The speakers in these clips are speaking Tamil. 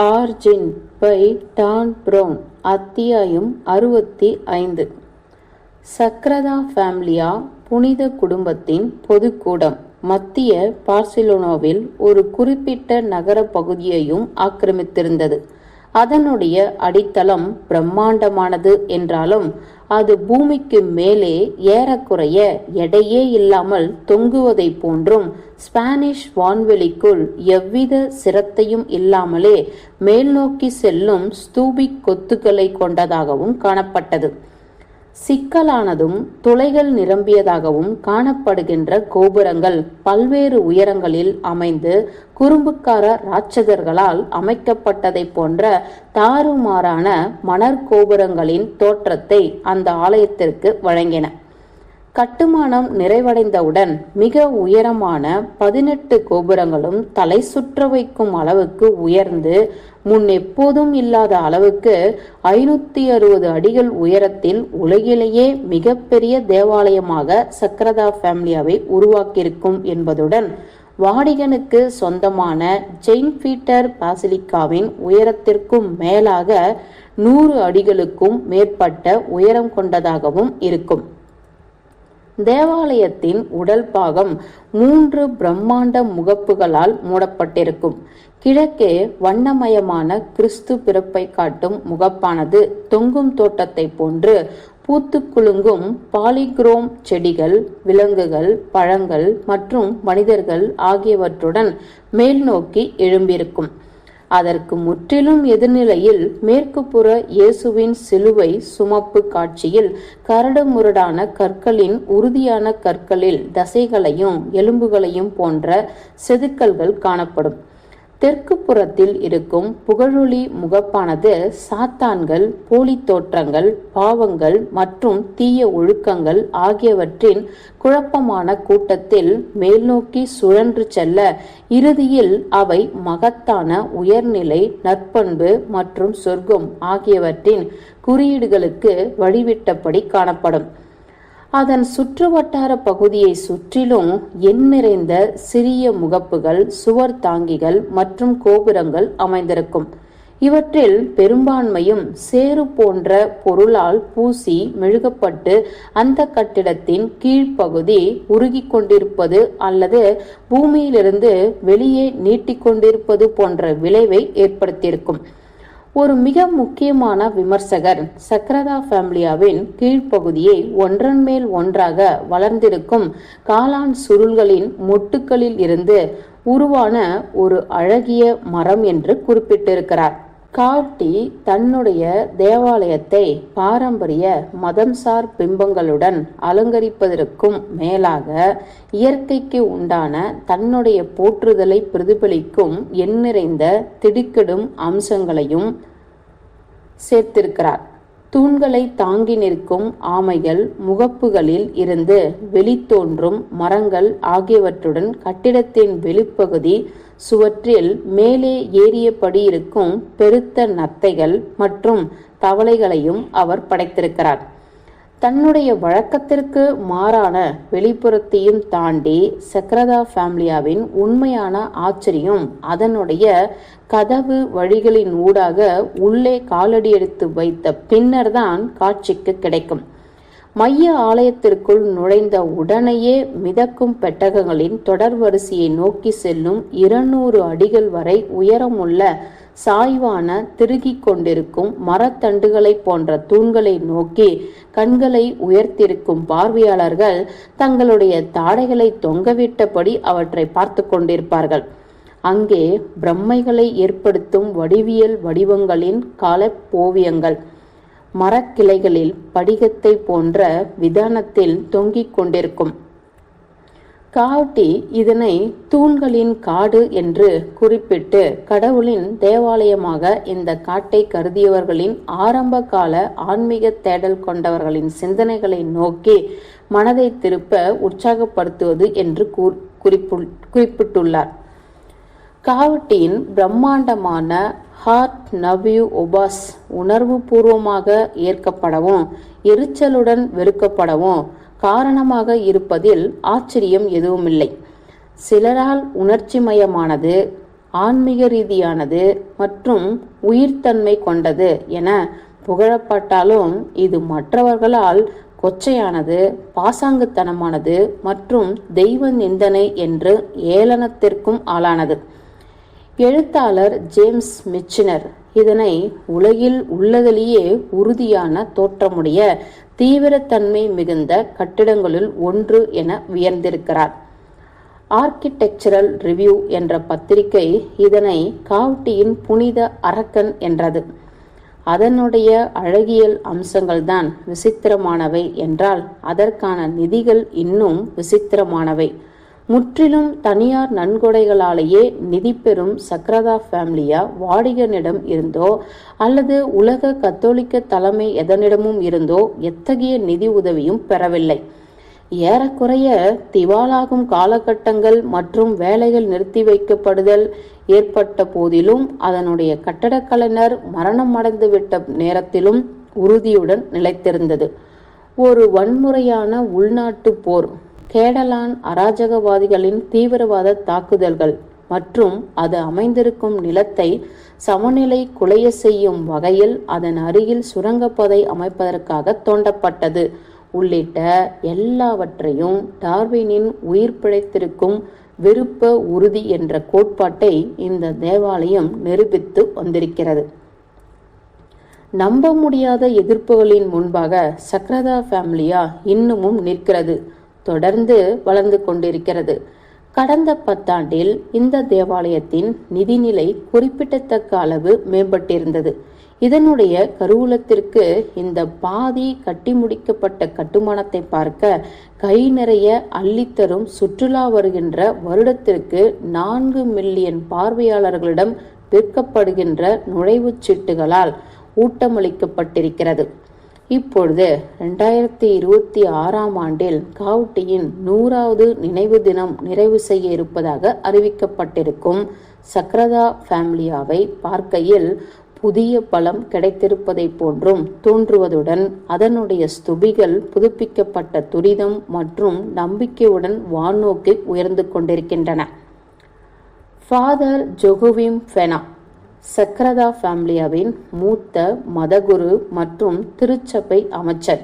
ஆர்ஜின் பை டான் ப்ரௌன் அத்தியாயம் அறுபத்தி ஐந்து. சக்ரதா ஃபேமிலியா புனித குடும்பத்தின் பொதுக்கூடம். மத்திய பார்சிலோனாவில் ஒரு குறிப்பிட்ட நகர பகுதியையும் ஆக்கிரமித்திருந்தது. அதனுடைய அடித்தளம் பிரம்மாண்டமானது என்றாலும் அது பூமிக்கு மேலே ஏறக்குறைய எடையே இல்லாமல் தொங்குவதை போன்றும் ஸ்பானிஷ் வான்வெளிக்குள் எவ்வித சிரத்தையும் இல்லாமலே மேல்நோக்கி செல்லும் ஸ்தூபிக் கொத்துக்களை கொண்டதாகவும் காணப்பட்டது. சிக்கலானதும் துளைகள் நிரம்பியதாகவும் காணப்படுகின்ற கோபுரங்கள் பல்வேறு உயரங்களில் அமைந்து குறும்புக்கார ராட்சதர்களால் அமைக்கப்பட்டதைப் போன்ற தாறுமாறான மணற்கோபுரங்களின் தோற்றத்தை அந்த ஆலயத்திற்கு வழங்கின. கட்டுமானம் நிறைவடைந்தவுடன் மிக உயரமான பதினெட்டு கோபுரங்களும் தலை சுற்ற வைக்கும் அளவுக்கு உயர்ந்து முன் எப்போதும் இல்லாத அளவுக்கு ஐநூத்தி அறுபது அடிகள் உயரத்தில் உலகிலேயே மிகப்பெரிய தேவாலயமாக சக்கரதா ஃபேமிலியாவை உருவாக்கியிருக்கும் என்பதுடன் வாடிகனுக்கு சொந்தமான ஜெயின் பீட்டர் பாசிலிக்காவின் உயரத்திற்கும் மேலாக நூறு அடிகளுக்கும் மேற்பட்ட உயரம் கொண்டதாகவும் இருக்கும். தேவாலயத்தின் உடல் பாகம் மூன்று பிரம்மாண்ட முகப்புகளால் மூடப்பட்டிருக்கும். கிழக்கே வண்ணமயமான கிறிஸ்து பிறப்பை காட்டும் முகப்பானது தொங்கும் தோட்டத்தை போன்று பூத்து குலுங்கும் பாலிக்ரோம் செடிகள் விலங்குகள் பழங்கள் மற்றும் மனிதர்கள் ஆகியவற்றுடன் மேல் நோக்கி எழும்பியிருக்கும். அதற்கு முற்றிலும் எதிர்நிலையில் மேற்கு புற இயேசுவின் சிலுவை சுமப்பு காட்சியில் கரடுமுரடான கற்களின் உறுதியான கற்களில் தசைகளையும் எலும்புகளையும் போன்ற செதுக்கல்கள் காணப்படும். தெற்கு புறத்தில் இருக்கும் புகழொளி முகப்பானது சாத்தான்கள் போலி தோற்றங்கள் பாவங்கள் மற்றும் தீய ஒழுக்கங்கள் ஆகியவற்றின் குழப்பமான கூட்டத்தில் மேல்நோக்கி சுழன்று செல்ல இறுதியில் அவை மகத்தான உயர்நிலை நற்பண்பு மற்றும் சொர்க்கம் ஆகியவற்றின் குறியீடுகளுக்கு வழிவிட்டபடி காணப்படும். அதன் சுற்றுவட்டார பகுதியை சுற்றிலும் எண் நிறைந்த சிறிய முகப்புகள் சுவர் தாங்கிகள் மற்றும் கோபுரங்கள் அமைந்திருக்கும். இவற்றில் பெரும்பான்மையும் சேறு போன்ற பொருளால் பூசி மெழுகப்பட்டு அந்த கட்டிடத்தின் கீழ்ப்பகுதி உருகி கொண்டிருப்பது அல்லது பூமியிலிருந்து வெளியே நீட்டிக்கொண்டிருப்பது போன்ற விளைவை ஏற்படுத்தியிருக்கும். ஒரு மிக முக்கியமான விமர்சகர் சக்ரதா ஃபேமிலியாவின் கீழ்ப்பகுதியை ஒன்றன் மேல் ஒன்றாக வளர்ந்திருக்கும் காளான் சுருள்களின் மொட்டுக்களில் இருந்து உருவான ஒரு அழகிய மரம் என்று குறிப்பிட்டிருக்கிறார். காட்டி தன்னுடைய தேவாலயத்தை பாரம்பரிய மதம்சார் பிம்பங்களுடன் அலங்கரிப்பதற்கும் மேலாக இயற்கைக்கு உண்டான தன்னுடைய போற்றுதலை பிரதிபலிக்கும் எண்ணிறைந்த திடுக்கிடும் அம்சங்களையும் சேர்த்திருக்கிறார். தூண்களை தாங்கி நிற்கும் ஆமைகள் முகப்புகளில் இருந்து வெளித்தோன்றும் மரங்கள் ஆகியவற்றுடன் கட்டிடத்தின் வெளிப்பகுதி சுவற்றில் மேலே ஏறியபடி இருக்கும் பெருத்த நத்தைகள் மற்றும் தவளைகளையும் அவர் படைத்திருக்கிறார். தன்னுடைய வழக்கத்திற்கு மாறான வெளிப்புறத்தையும் தாண்டி சக்ரதா ஃபேமிலியாவின் உண்மையான ஆச்சரியம் அதனுடைய கதவு வழிகளின் ஊடாக உள்ளே காலடி எடுத்து வைத்த பின்னர்தான் காட்சிக்கு கிடைக்கும். மைய ஆலயத்திற்குள் நுழைந்த உடனேயே மிதக்கும் பெட்டகங்களின் தொடர் வரிசையை நோக்கி செல்லும் இருநூறு அடிகள் வரை உயரமுள்ள சாய்வான திருகிக் கொண்டிருக்கும் மரத்தண்டுகளை போன்ற தூண்களை நோக்கி கண்களை உயர்த்திருக்கும் பார்வையாளர்கள் தங்களுடைய தாடைகளை தொங்கவிட்டபடி அவற்றை பார்த்து கொண்டிருப்பார்கள். அங்கே பிரம்மைகளை ஏற்படுத்தும் வடிவியல் வடிவங்களின் கால ஓவியங்கள் மரக்கிளைகளில் படிகத்தை போன்ற விதானத்தில் தொங்கிக் கொண்டிருக்கும். காவட்டி இதனை தூண்களின் காடு என்று குறிப்பிட்டு கடவுளின் தேவாலயமாக இந்த காட்டை கருதியவர்களின் ஆரம்ப கால ஆன்மீக தேடல் கொண்டவர்களின் சிந்தனைகளை நோக்கி மனதை திருப்ப உற்சாகப்படுத்துவது என்று குறிப்பிட்டுள்ளார். காவட்டியின் பிரம்மாண்டமான ஹார்ட் நவ்யூ ஒபாஸ் உணர்வு பூர்வமாக ஏற்கப்படவும் எரிச்சலுடன் வெறுக்கப்படவும் காரணமாக இருப்பதில் ஆச்சரியம் எதுவுமில்லை. சிலரால் உணர்ச்சிமயமானது ஆன்மீக ரீதியானது மற்றும் உயிர்த்தன்மை கொண்டது என புகழப்பட்டாலும் இது மற்றவர்களால் கொச்சையானது பாசாங்குத்தனமானது மற்றும் தெய்வ நிந்தனை என்று ஏளனத்திற்கும் ஆளானது. எழுத்தாளர் ஜேம்ஸ் மிச்சினர். இதனை உலகில் உள்ளதிலேயே உறுதியான தோற்றமுடைய தீவிரத்தன்மை மிகுந்த கட்டிடங்களுள் ஒன்று என உயர்ந்திருக்கிறார் ஆர்கிடெக்சரல் ரிவ்யூ என்ற பத்திரிகை இதனை காவுட்டியின் புனித அரக்கன் என்றது. அதனுடைய அழகியல் அம்சங்கள்தான் விசித்திரமானவை என்றால் அதற்கான நிதிகள் இன்னும் விசித்திரமானவை. முற்றிலும் தனியார் நன்கொடைகளாலேயே நிதி பெறும் சக்ரதா ஃபேமிலியா வாடிகனிடம் இருந்தோ அல்லது உலக கத்தோலிக்க தலைமை எதனிடமும் இருந்தோ எத்தகைய நிதி உதவியும் பெறவில்லை. ஏறக்குறைய திவாலாகும் காலகட்டங்கள் மற்றும் வேலைகள் நிறுத்தி வைக்கப்படுதல் ஏற்பட்ட போதிலும் அதனுடைய கட்டடக்கலைஞர் மரணம் அடைந்துவிட்ட நேரத்திலும் உறுதியுடன் நிலைத்திருந்தது. ஒரு வன்முறையான உள்நாட்டு போர் கேடலான் அராஜகவாதிகளின் தீவிரவாத தாக்குதல்கள் மற்றும் அது அமைந்திருக்கும் நிலத்தை சமநிலை குலைய செய்யும் வகையில் அதன் அருகில் சுரங்கப்பதை அமைப்பதற்காக தோண்டப்பட்டது. உள்ளிட்ட எல்லாவற்றையும் டார்வினின் உயிர் பிழைத்திருக்கும் விருப்ப உறுதி என்ற கோட்பாட்டை இந்த தேவாலயம் நிரூபித்து வந்திருக்கிறது. நம்ப முடியாத எதிர்ப்புகளின் முன்பாக சக்ரதா ஃபேமிலியா இன்னமும் நிற்கிறது. தொடர்ந்து வளர்ந்து கொண்டிருக்கிறது. கடந்த பத்தாண்டில் இந்த தேவாலயத்தின் நிதிநிலை குறிப்பிடத்தக்க அளவு மேம்பட்டிருந்தது. இதனுடைய கருவூலத்திற்கு இந்த பாதி கட்டி முடிக்கப்பட்ட கட்டுமானத்தை பார்க்க கை நிறைய அள்ளித்தரும் சுற்றுலா வருகின்ற வருடத்திற்கு நான்கு மில்லியன் பார்வையாளர்களிடம் விற்கப்படுகின்ற நுழைவுச் சீட்டுகளால் ஊட்டமளிக்கப்பட்டிருக்கிறது. இப்பொழுது ரெண்டாயிரத்தி இருபத்தி ஆறாம் ஆண்டில் காவுட்டியின் நூறாவது நினைவு தினம் நிறைவு செய்ய இருப்பதாக அறிவிக்கப்பட்டிருக்கும் சக்ரதா ஃபேமிலியாவை பார்க்கையில் புதிய பலம் கிடைத்திருப்பதை போன்றும் தோன்றுவதுடன் அதனுடைய ஸ்துபிகள் புதுப்பிக்கப்பட்ட துரிதம் மற்றும் நம்பிக்கையுடன் வானோக்கி உயர்ந்து கொண்டிருக்கின்றன. ஃபாதர் ஜொகுவிம் ஃபெனா சக்ரதா ஃபேமிலியாவின் மூத்த மதகுரு மற்றும் திருச்சபை அமைச்சர்.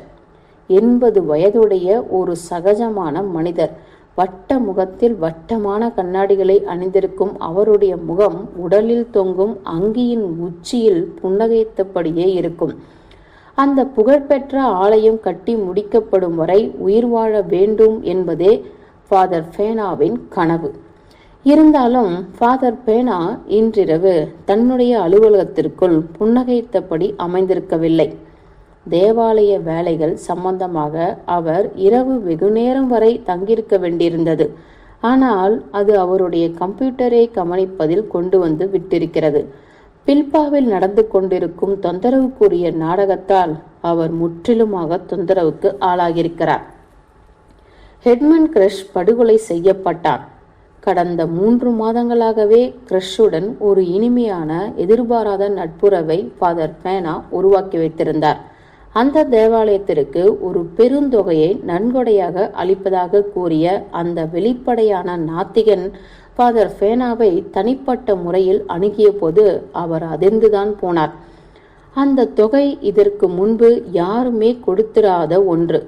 எண்பது வயதுடைய ஒரு சகஜமான மனிதர். வட்ட முகத்தில் வட்டமான கண்ணாடிகளை அணிந்திருக்கும் அவருடைய முகம் உடலில் தொங்கும் அங்கியின் உச்சியில் புன்னகைத்தபடியே இருக்கும். அந்த புகழ்பெற்ற ஆலயம் கட்டி முடிக்கப்படும் வரை உயிர் வாழ வேண்டும் என்பதே ஃபாதர் ஃபேனாவின் கனவு. இருந்தாலும் ஃபாதர் பேனா இன்றிரவு தன்னுடைய அலுவலகத்திற்குள் புன்னகைத்தபடி அமைந்திருக்கவில்லை. தேவாலய வேலைகள் சம்பந்தமாக அவர் இரவு வெகுநேரம் வரை தங்கியிருக்க வேண்டியிருந்தது. ஆனால் அது அவருடைய கம்ப்யூட்டரை கவனிப்பதில் கொண்டு வந்து விட்டிருக்கிறது. பில்பாவில் நடந்து கொண்டிருக்கும் தொந்தரவுக்குரிய நாடகத்தால் அவர் முற்றிலுமாக தொந்தரவுக்கு ஆளாகியிருக்கிறார். ஹெட்மன் கிரஷ் படுகொலை செய்யப்பட்டான் கடந்த மூன்று மாதங்களாகவே கிரஷுடன் ஒரு இனிமையான எதிர்பாராத நட்புறவை ஃபாதர் பேனா உருவாக்கி வைத்திருந்தார். அந்த தேவாலயத்திற்கு ஒரு பெருந்தொகையை நன்கொடையாக அளிப்பதாக கூறிய அந்த வெளிப்படையான நாத்திகன் ஃபாதர் ஃபேனாவை தனிப்பட்ட முறையில் அணுகிய போது அவர் அதிர்ந்துதான் போனார். அந்த தொகை இதற்கு முன்பு யாருமே கொடுத்திராத ஒன்று.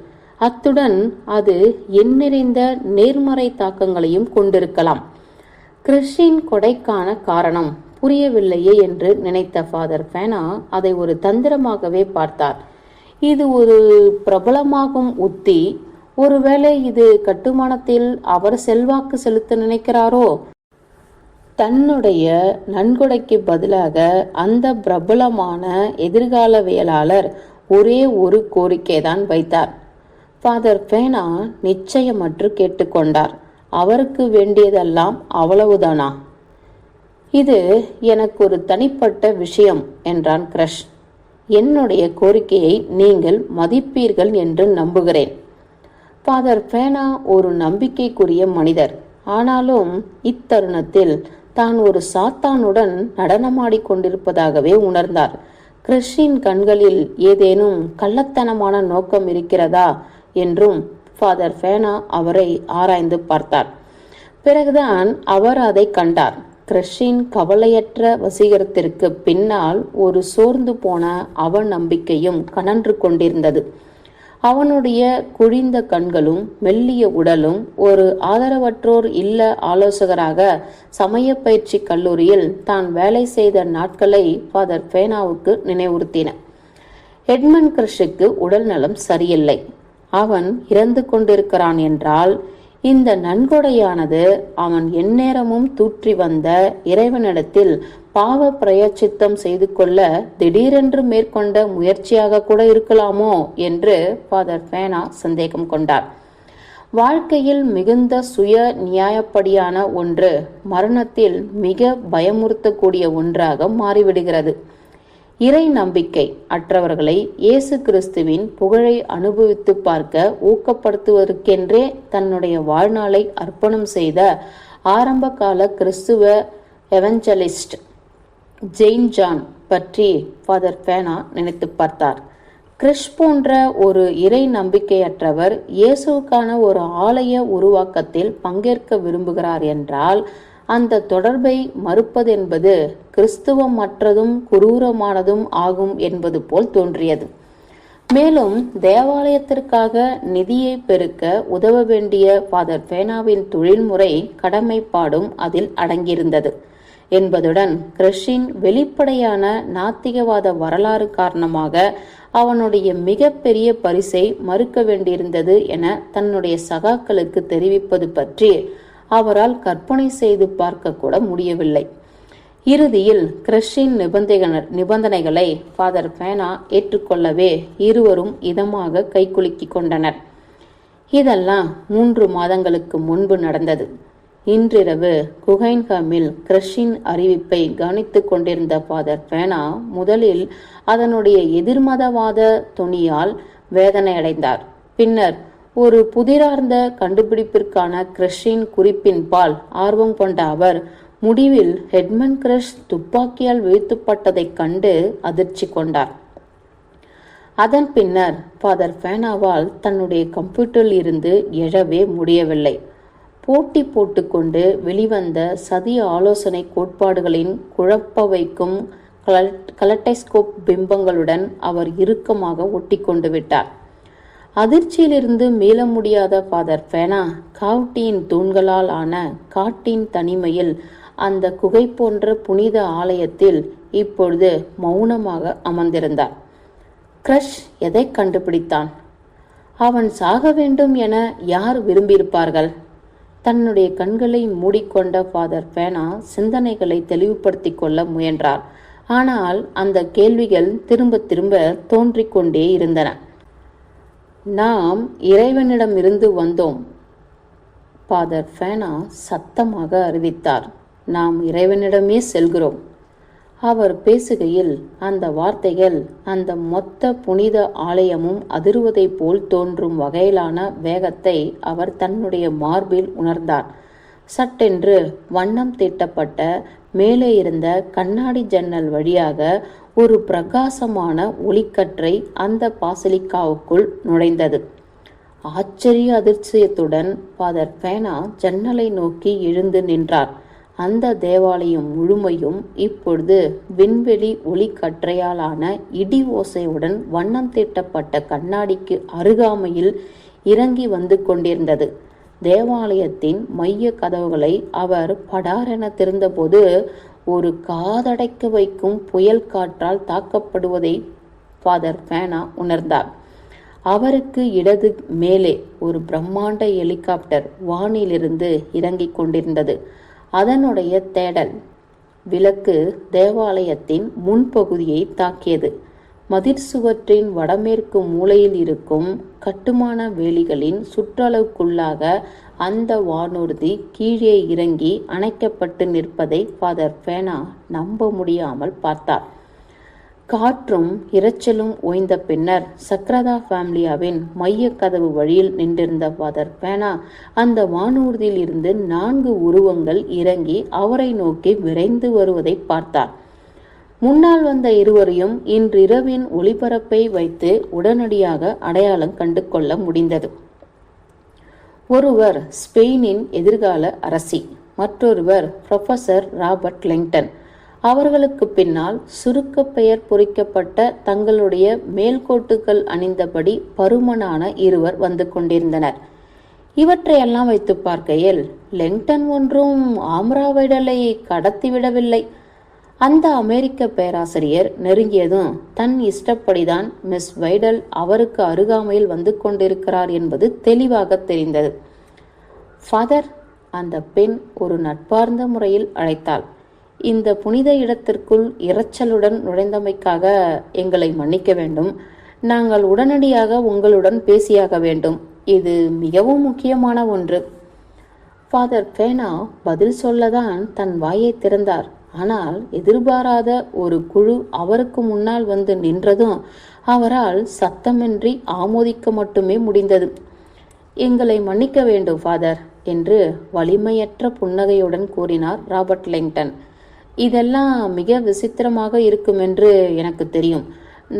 அத்துடன் அது எண்ணிறைந்த நேர்மறை தாக்கங்களையும் கொண்டிருக்கலாம். கிறிஸ்டின் கொடைக்கான காரணம் புரியவில்லையே என்று நினைத்த ஃபாதர் ஃபேனா அதை ஒரு தந்திரமாகவே பார்த்தார். இது ஒரு பிரபலமாகும் உத்தி. ஒருவேளை இது கட்டுமானத்தில் அவர் செல்வாக்கு செலுத்த நினைக்கிறாரோ? தன்னுடைய நன்கொடைக்கு பதிலாக அந்த பிரபலமான எதிர்காலவியலாளர் ஒரே ஒரு கோரிக்கைதான் வைத்தார். ஃபாதர் பேனா நிச்சயமற்று கேட்டுக்கொண்டார். அவருக்கு வேண்டியதெல்லாம் அவ்வளவுதானா? இது எனக்கு ஒரு தனிப்பட்ட விஷயம் என்றான் கிரஷ். என்னுடைய கோரிக்கையை நீங்கள் மதிப்பீர்கள் என்று நம்புகிறேன். ஃபாதர் பேனா ஒரு நம்பிக்கைக்குரிய மனிதர். ஆனாலும் இத்தருணத்தில் தான் ஒரு சாத்தானுடன் நடனமாடி கொண்டிருப்பதாகவே உணர்ந்தார். கிறிஸ்டின் கண்களில் ஏதேனும் கள்ளத்தனமான நோக்கம் இருக்கிறதா? என்றும் ஃபாதர் ஃபேனா அவரை ஆராய்ந்து பார்த்தார். பிறகுதான் அவர் அதை கண்டார். கிரஷின் கவலையற்ற வசீகரத்திற்கு பின்னால் ஒரு சோர்ந்து போன அவநம்பிக்கையும் கனன்று கொண்டிருந்தது. அவனுடைய குழிந்த கண்களும் மெல்லிய உடலும் ஒரு ஆதரவற்றோர் இல்ல ஆலோசகராக சமய பயிற்சி கல்லூரியில் தான் வேலை செய்த நாட்களை ஃபாதர் ஃபேனாவுக்கு நினைவுறுத்தின. எட்மன் கிருஷுக்கு உடல் நலம் சரியில்லை. அவன் இறந்து கொண்டிருக்கிறான் என்றால் இந்த நன்கொடையானது அவன் எந்நேரமும் தூற்றி வந்த இறைவனிடத்தில் பாவ பிரயச்சித்தம் செய்து கொள்ள திடீரென்று மேற்கொண்ட முயற்சியாக கூட இருக்கலாமோ என்று ஃபாதர் ஃபேனா சந்தேகம் கொண்டார். வாழ்க்கையில் மிகுந்த சுய நியாயப்படியான ஒன்று மரணத்தில் மிக பயமுறுத்தக்கூடிய ஒன்றாக மாறிவிடுகிறது. இறை நம்பிக்கை அற்றவர்களை இயேசு கிறிஸ்துவின் புகழை அனுபவித்து பார்க்க ஊக்கப்படுத்துவதற்கென்றே தன்னுடைய வாழ்நாளை அர்ப்பணம் செய்த ஆரம்பகால கிறிஸ்துவ எவஞ்சலிஸ்ட் ஜெயின் ஜான் பற்றி ஃபாதர் ஃபேனா நினைத்து பார்த்தார். கிறிஷ் போன்ற ஒரு இறை நம்பிக்கையற்றவர் இயேசுவுக்கான ஒரு ஆலய உருவாக்கத்தில் பங்கேற்க விரும்புகிறார் என்றால் அந்த தொடர்பை மறுப்பதென்பது கிறிஸ்துவமற்றதும் குரூரமானதும் ஆகும் என்பது போல் தோன்றியது. மேலும் தேவாலயத்திற்காக நிதியை பெருக்க உதவ வேண்டிய ஃபாதர் ஃபேனாவின் தொழில்முறை கடமைப்பாடும் அதில் அடங்கியிருந்தது. என்பதுடன் கிறிஷின் வெளிப்படையான நாத்திகவாத வரலாறு காரணமாக அவனுடைய மிகப்பெரிய பரிசை மறுக்க வேண்டியிருந்தது என தன்னுடைய சகாக்களுக்கு தெரிவிப்பது பற்றி அவரால் கற்பனை செய்து பார்க்க கூட முடியவில்லை. இறுதியில் கிறிஸ்டின் நிபந்தைகள் நிபந்தனைகளை ஃபாதர் ஃபேனா ஏற்றுக்கொள்ளவே இருவரும் இதமாக கைக்குலுக்கிக் கொண்டனர். இதெல்லாம் மூன்று மாதங்களுக்கு முன்பு நடந்தது. இன்றிரவு குகைன்ஹாமில் கிறிஸ்டின் அறிவிப்பை கவனித்து கொண்டிருந்த ஃபாதர் ஃபேனா முதலில் அதனுடைய எதிர்மதவாத துணியால் வேதனையடைந்தார். பின்னர் ஒரு புதிரார்ந்த கண்டுபிடிப்பிற்கான கிரஷின் குறிப்பின் பால் ஆர்வம் கொண்ட அவர் முடிவில் ஹெட்மன் கிரஷ் துப்பாக்கியால் வீழ்த்தப்பட்டதைக் கண்டு அதிர்ச்சி கொண்டார். அதன் பின்னர் ஃபாதர் ஃபேனாவால் தன்னுடைய கம்ப்யூட்டரில் இருந்து எழவே முடியவில்லை. போட்டி போட்டுக்கொண்டு வெளிவந்த சதி ஆலோசனை கோட்பாடுகளின் குழப்ப வைக்கும் கலட்டைஸ்கோப் பிம்பங்களுடன் அவர் இறுக்கமாக ஒட்டி கொண்டு விட்டார். அதிர்ச்சியிலிருந்து மீள முடியாத ஃபாதர் ஃபேனா காவ்டியின் தூண்களால் ஆன காட்டின் தனிமையில் அந்த குகை போன்ற புனித ஆலயத்தில் இப்பொழுது மௌனமாக அமர்ந்திருந்தார். கிரஷ் எதை கண்டுபிடித்தான்? அவன் சாக வேண்டும் என யார் விரும்பியிருப்பார்கள்? தன்னுடைய கண்களை மூடிக்கொண்ட ஃபாதர் ஃபேனா சிந்தனைகளை தெளிவுபடுத்திக் கொள்ள முயன்றார். ஆனால் அந்த கேள்விகள் திரும்ப திரும்ப தோன்றிக்கொண்டே இருந்தன. நாம் இறைவனிடமிருந்து வந்தோம். ஃபாதர் ஃபேனா சத்தமாக அறிவித்தார். நாம் இறைவனிடமே செல்கிறோம். அவர் பேசுகையில் அந்த வார்த்தைகள் அந்த மொத்த புனித ஆலயமும் அதிர்வதைப் போல் தோன்றும் வகையிலான வேகத்தை அவர் தன்னுடைய மார்பில் உணர்ந்தார். சட்டென்று வண்ணம் தீட்டப்பட்ட மேலே இருந்த கண்ணாடி ஜன்னல் வழியாக ஒரு பிரகாசமான ஒளிக்கற்றை அந்த பாசலிக்காவுக்குள் நுழைந்தது. ஆச்சரிய அதிர்ச்சியத்துடன் ஃபாதர் பேனா ஜன்னலை நோக்கி எழுந்து நின்றார். அந்த தேவாலயம் முழுமையும் இப்பொழுது விண்வெளி ஒளிக்கற்றையாலான இடி ஓசையுடன் வண்ணம் தீட்டப்பட்ட கண்ணாடிக்கு அருகாமையில் இறங்கி வந்து கொண்டிருந்தது. தேவாலயத்தின் மைய கதவுகளை அவர் படாரென திறந்தபோது ஒரு காதடைக்க வைக்கும் புயல் காற்றால் தாக்கப்படுவதை ஃபாதர் ஃபேனா உணர்ந்தார். அவருக்கு இடது மேலே ஒரு பிரம்மாண்ட ஹெலிகாப்டர் வானிலிருந்து இறங்கிக் கொண்டிருந்தது. அதனுடைய தேடல் விளக்கு தேவாலயத்தின் முன்பகுதியை தாக்கியது. மதிர் சுவற்றின் வடமேற்கு மூலையில் இருக்கும் கட்டுமான வேலிகளின் சுற்றளவுக்குள்ளாக அந்த வானூர்தி கீழே இறங்கி அணைக்கப்பட்டு நிற்பதை ஃபாதர் ஃபேனா நம்ப முடியாமல் பார்த்தார். காற்றும் இரைச்சலும் ஓய்ந்த பின்னர் சக்ரதா ஃபேமிலியாவின் மைய கதவு வழியில் நின்றிருந்த ஃபாதர் பேனா அந்த வானூர்தியில் இருந்து நான்கு உருவங்கள் இறங்கி அவரை நோக்கி விரைந்து வருவதை பார்த்தார். முன்னால் வந்த இருவரையும் இன்றிரவின் ஒளிபரப்பை வைத்து உடனடியாக அடையாளம் கண்டு கொள்ள முடிந்தது. ஒருவர் ஸ்பெயினின் எதிர்கால அரசி மற்றொருவர் ப்ரொஃபசர் ராபர்ட் லெங்டன் அவர்களுக்கு பின்னால் சுருக்க பெயர் பொறிக்கப்பட்ட தங்களுடைய மேல்கோட்டுகள் அணிந்தபடி பருமனான இருவர் வந்து கொண்டிருந்தனர். இவற்றையெல்லாம் வைத்து பார்க்கையில் லெங்டன் ஒன்றும் ஆம்ராவிடலை கடத்திவிடவில்லை. அந்த அமெரிக்க பேராசிரியர் நெருங்கியதும் தன் இஷ்டப்படிதான் மிஸ் வைடல் அவருக்கு அருகாமையில் வந்து கொண்டிருக்கிறார் என்பது தெளிவாக தெரிந்தது. ஃபாதர் அந்த பெண் ஒரு நட்பார்ந்த முறையில் அழைத்தாள். இந்த புனித இடத்திற்குள் இரைச்சலுடன் நுழைந்தமைக்காக எங்களை மன்னிக்க வேண்டும். நாங்கள் உடனடியாக உங்களுடன் பேசியாக வேண்டும். இது மிகவும் முக்கியமான ஒன்று. ஃபாதர் பேனா பதில் சொல்லதான் தன் வாயை திறந்தார். ஆனால் எதிர்பாராத ஒரு குழு அவருக்கு முன்னால் வந்து நின்றதும் அவரால் சத்தமின்றி ஆமோதிக்க மட்டுமே முடிந்தது. எங்களை மன்னிக்க வேண்டும் ஃபாதர் என்று வலிமையற்ற புன்னகையுடன் கூறினார் ராபர்ட் லெங்டன். இதெல்லாம் மிக விசித்திரமாக இருக்கும் என்று எனக்கு தெரியும்.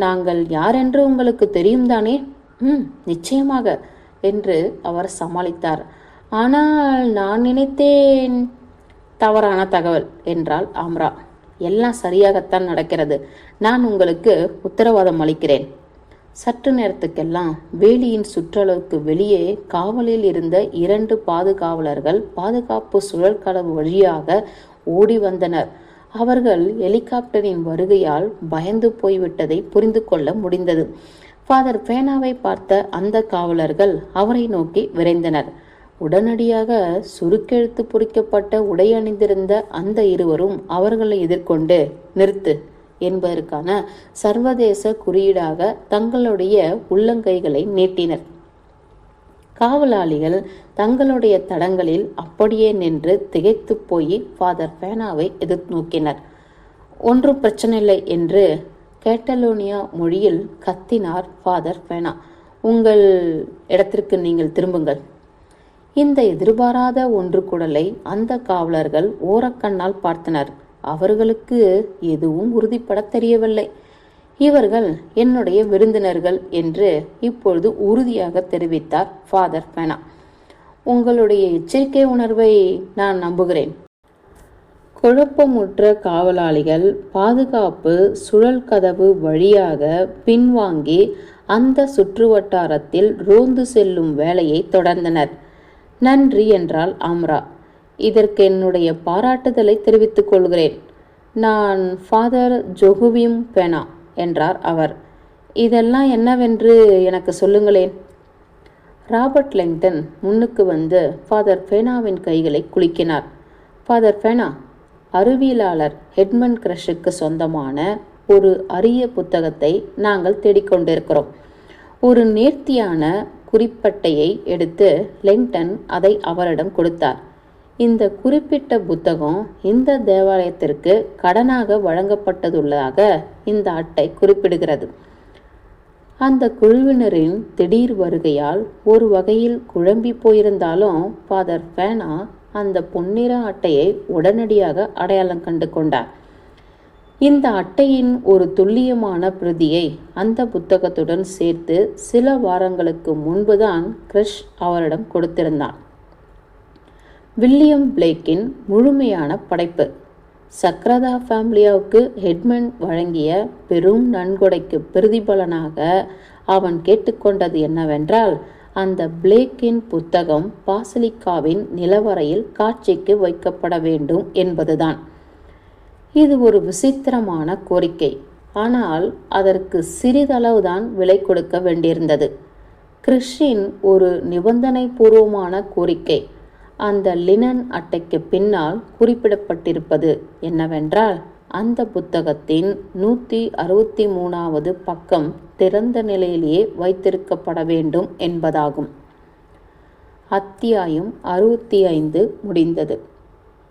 நாங்கள் யாரென்று உங்களுக்கு தெரியும் தானே? ம் நிச்சயமாக என்று அவர் சமாளித்தார். ஆனால் நான் நினைத்தேன் தவறான தகவல் என்றாள் ஆம்ரா. எல்லாம் சரியாகத்தான் நடக்கிறது. நான் உங்களுக்கு உத்தரவாதம் அளிக்கிறேன். சற்று நேரத்துக்கெல்லாம் வேலியின் சுற்றளவுக்கு வெளியே காவலில் இருந்த இரண்டு பாதுகாவலர்கள் பாதுகாப்பு சுழற்கடவு வழியாக ஓடி வந்தனர். அவர்கள் ஹெலிகாப்டரின் வருகையால் பயந்து போய்விட்டதை புரிந்து கொள்ள முடிந்தது. ஃபாதர் பேனாவை பார்த்த அந்த காவலர்கள் அவரை நோக்கி விரைந்தனர். உடனடியாக சுருக்கெழுத்து பொறிக்கப்பட்ட உடை அணிந்திருந்த அந்த இருவரும் அவர்களை எதிர்கொண்டு நிறுத்து என்பதற்கான சர்வதேச குறியீடாக தங்களுடைய உள்ளங்கைகளை நீட்டினர். காவலாளிகள் தங்களுடைய தடங்களில் அப்படியே நின்று திகைத்து போய் ஃபாதர் பேனாவை எதிர்நோக்கினர். ஒன்றும் பிரச்சனை இல்லை என்று கேட்டலோனியா மொழியில் கத்தினார் ஃபாதர் பேனா உங்கள் இடத்திற்கு நீங்கள் திரும்புங்கள் இந்த எதிர்பாராத ஒன்று குடலை அந்த காவலர்கள் ஓரக்கண்ணால் பார்த்தனர். அவர்களுக்கு எதுவும் உறுதிப்பட தெரியவில்லை. இவர்கள் என்னுடைய விருந்தினர்கள் என்று இப்பொழுது உறுதியாக தெரிவித்தார் ஃபாதர் பெனா உங்களுடைய எச்சரிக்கை உணர்வை நான் நம்புகிறேன். குழப்பமுற்ற காவலாளிகள் பாதுகாப்பு சுழல் கதவு வழியாக பின்வாங்கி அந்த சுற்றுவட்டாரத்தில் ரோந்து செல்லும் வேலையை தொடர்ந்தனர். நன்றி என்றாள் ஆம்ரா. இதற்கு என்னுடைய பாராட்டுதலை தெரிவித்துக் கொள்கிறேன். நான் ஃபாதர் ஜொகுவிம் பெனா என்றார் அவர். இதெல்லாம் என்னவென்று எனக்கு சொல்லுங்களேன். ராபர்ட் லெங்டன் முன்னுக்கு வந்து ஃபாதர் ஃபேனாவின் கைகளை குலுக்கினார். ஃபாதர் ஃபேனா அறிவியலாளர் ஹெட்மன் கிரஷுக்கு சொந்தமான ஒரு அரிய புத்தகத்தை நாங்கள் தேடிக்கொண்டிருக்கிறோம். ஒரு நேர்த்தியான குறிப்பட்டையை எடுத்து லெங்டன் அதை அவரிடம் கொடுத்தார். இந்த குறிப்பிட்ட புத்தகம் இந்த தேவாலயத்திற்கு கடனாக வழங்கப்பட்டதுள்ளதாக இந்த அட்டை குறிப்பிடுகிறது. அந்த குழுவினரின் திடீர் வருகையால் ஒரு வகையில் குழம்பி போயிருந்தாலும் ஃபாதர் ஃபேனா அந்த பொன்னிற அட்டையை உடனடியாக அடையாளம் கண்டு கொண்டார். இந்த அட்டையின் ஒரு துல்லியமான பிரதியை அந்த புத்தகத்துடன் சேர்த்து சில வாரங்களுக்கு முன்புதான் கிரிஷ் அவரிடம் கொடுத்திருந்தான் வில்லியம் பிளேக்கின் முழுமையான படைப்பு. சக்ரதா ஃபேமிலியாவுக்கு ஹெட்மன் வழங்கிய பெரும் நன்கொடைக்கு பிரதிபலனாக அவன் கேட்டுக்கொண்டது என்னவென்றால் அந்த பிளேக்கின் புத்தகம் பாசிலிக்காவின் நிலவரையில் காட்சிக்கு வைக்கப்பட வேண்டும் என்பதுதான். இது ஒரு விசித்திரமான கோரிக்கை. ஆனால் அதற்கு சிறிதளவுதான் விலை கொடுக்க வேண்டியிருந்தது. கிறிஷின் ஒரு நிபந்தனை பூர்வமான கோரிக்கை. அந்த லினன் அட்டைக்கு பின்னால் குறிப்பிடப்பட்டிருப்பது என்னவென்றால் அந்த புத்தகத்தின் நூற்றி அறுபத்தி மூணாவது பக்கம் திறந்த நிலையிலேயே வைத்திருக்கப்பட வேண்டும் என்பதாகும். அத்தியாயம் அறுபத்தி ஐந்து முடிந்தது.